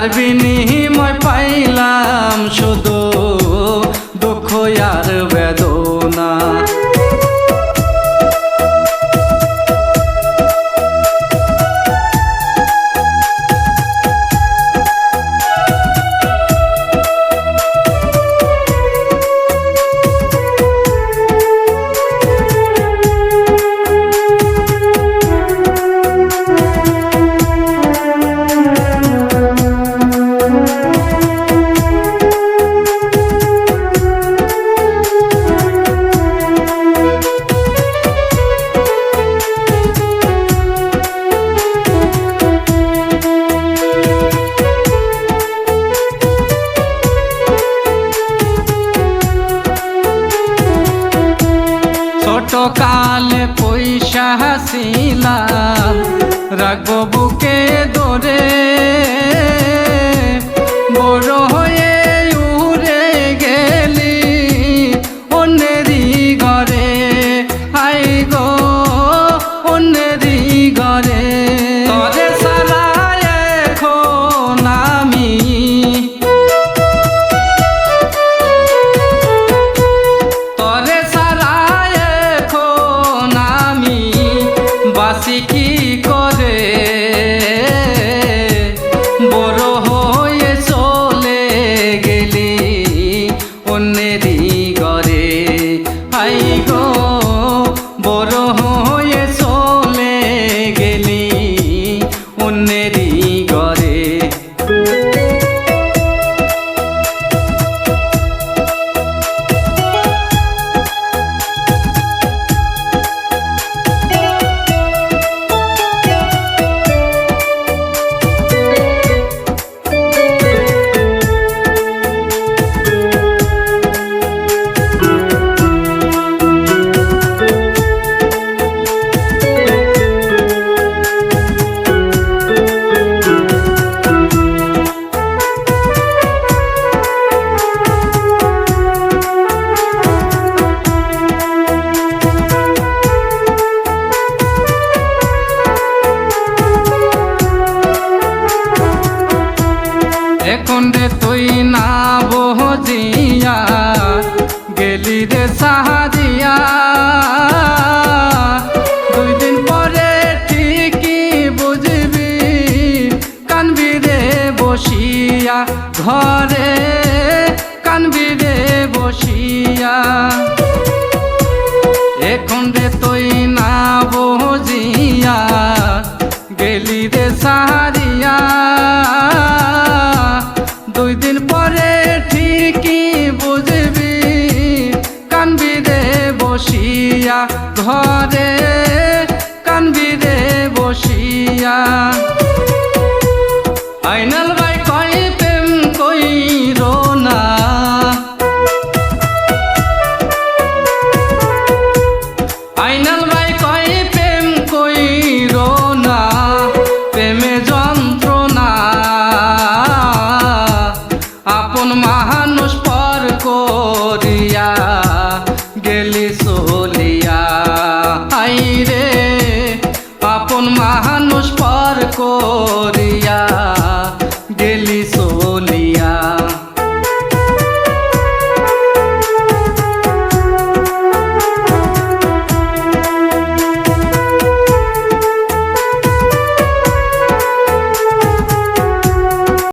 তার বিনিময় পাইলাম শুধু না রাখব বুকে দরে বড় নিয়া গেলি রে সাহাজিয়া দুই দিন পরে ঠিকই বুঝবি, কানবি রে বসিয়া ঘরে, কানবি রে বসিয়া। এখন রে তুই না বজিয়া গেলি রে সাহারি দিয়া ঘরে আপন মানুষ পর করিয়া